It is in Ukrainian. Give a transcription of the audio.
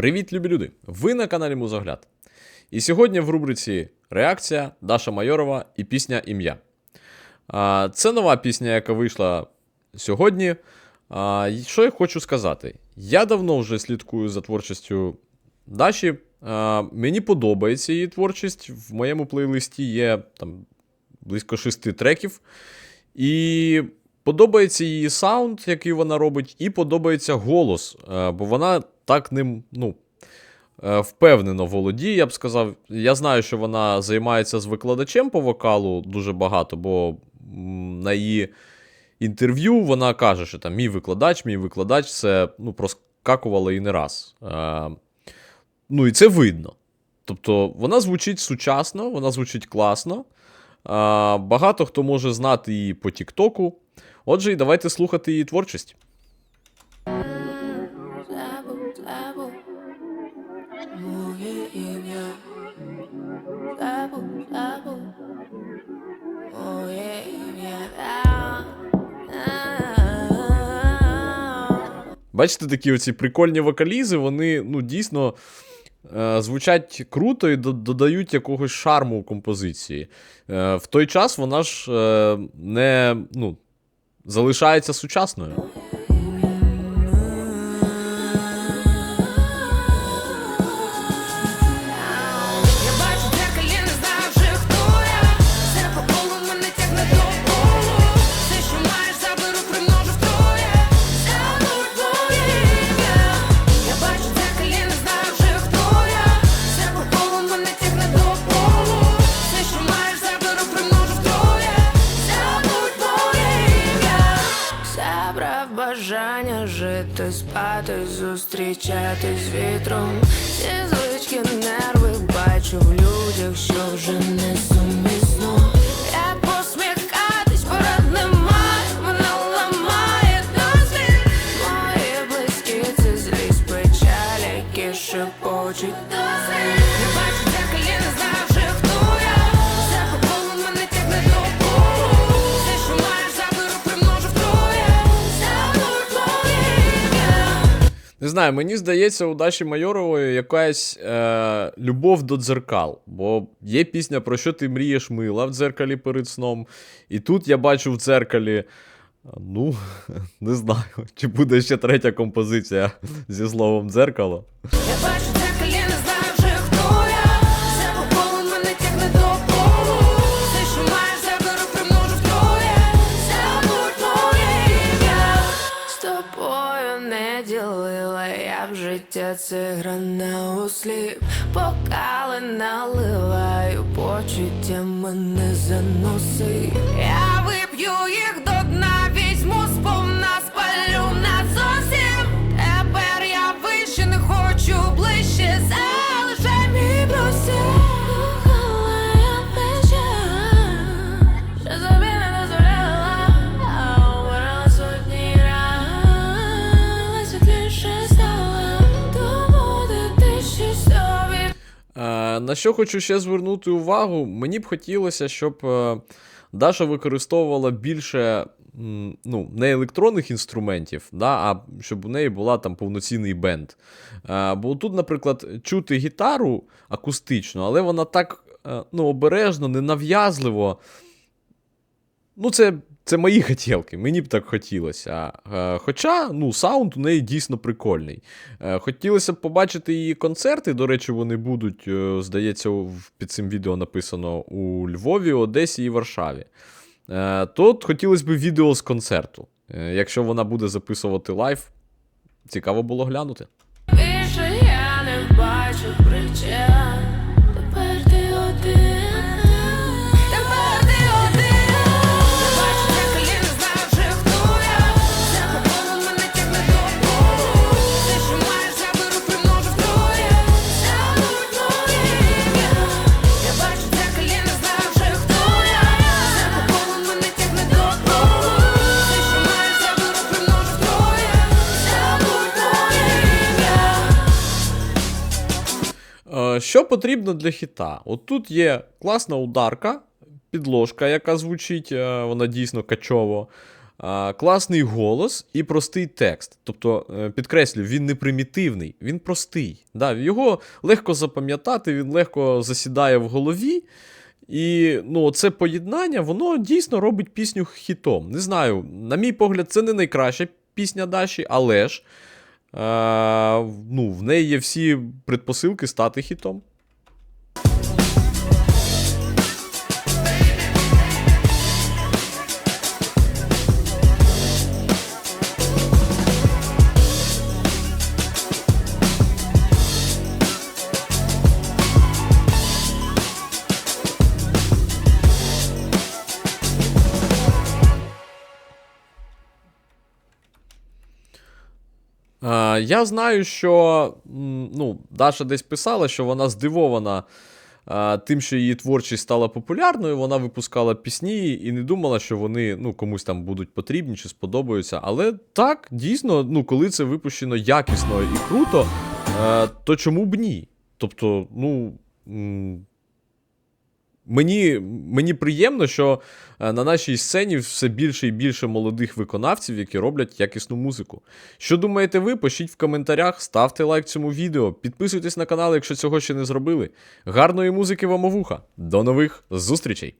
Привіт, любі люди! Ви на каналі Музогляд. І сьогодні в рубриці Реакція Даша Майорова і пісня Ім'я. Це нова пісня, яка вийшла сьогодні. Що я хочу сказати? Я давно вже слідкую за творчістю Даші. Мені подобається її творчість. В моєму плейлисті є там близько шести треків. І подобається її саунд, який вона робить, і подобається голос, е, бо вона так ним, ну. е, Впевнено володіє, я б сказав. Я знаю, що вона займається з викладачем по вокалу дуже багато, бо на її інтерв'ю вона каже, що там мій викладач, мій викладач це ну, проскакувало і не раз. Е, ну і це видно. Тобто вона звучить сучасно, вона звучить класно. Багато хто може знати її по Тіктоку. Отже, і давайте слухати її творчість. Бачите, такі оці прикольні вокалізи, вони ну, дійсно е, звучать круто і додають якогось шарму у композиції. Е, в той час вона ж е, не ну, залишається сучасною. Жити, спати, зустрічатись з вітром. Всі звички нерви бачу в людях, що вже не знаю, мені здається, у Даші Майорової якась е, любов до дзеркал. Бо є пісня про що ти мрієш мила в дзеркалі перед сном. І тут я бачу в дзеркалі. Ну, не знаю, чи буде ще третя композиція зі словом дзеркало. Я бачу ділила я в життя, це гра на осліп. Покали наливаю, почуття мене заноси. Я вип'ю їх до на що хочу ще звернути увагу, мені б хотілося, щоб е, Даша використовувала більше ну, не електронних інструментів, да, а щоб у неї була там повноцінний бенд. Е, бо тут, наприклад, чути гітару акустично, але вона так е, ну, обережно, ненав'язливо. Ну, це, це мої хотілки, мені б так хотілося. Е, хоча, ну, саунд у неї дійсно прикольний. Е, хотілося б побачити її концерти. До речі, вони будуть, е, здається, під цим відео написано у Львові, Одесі і Варшаві. Тут хотілося б відео з концерту. Якщо вона буде записувати лайв, цікаво було глянути. Більше я не бачу Що потрібно для хіта? От тут є класна ударка, підложка, яка звучить, е, вона дійсно качово. класний голос і простий текст. Тобто, е, підкреслю, він не примітивний, він простий. Да, його легко запам'ятати, він легко засідає в голові. І ну, це поєднання, воно дійсно робить пісню хітом. Не знаю, на мій погляд, це не найкраща пісня Даші, але ж е, ну, в неї є всі предпосилки стати хітом. Я знаю, що ну, Даша десь писала, що вона здивована е, тим, що її творчість стала популярною. Вона випускала пісні і не думала, що вони ну, комусь там будуть потрібні чи сподобаються. Але так, дійсно, ну, коли це випущено якісно і круто, е, то чому б ні? Тобто, ну. Мені, мені приємно, що е, на нашій сцені все більше і більше молодих виконавців, які роблять якісну музику. Що думаєте ви? Пишіть в коментарях, ставте лайк цьому відео, підписуйтесь на канал, якщо цього ще не зробили. Гарної музики вам у вуха. До нових зустрічей!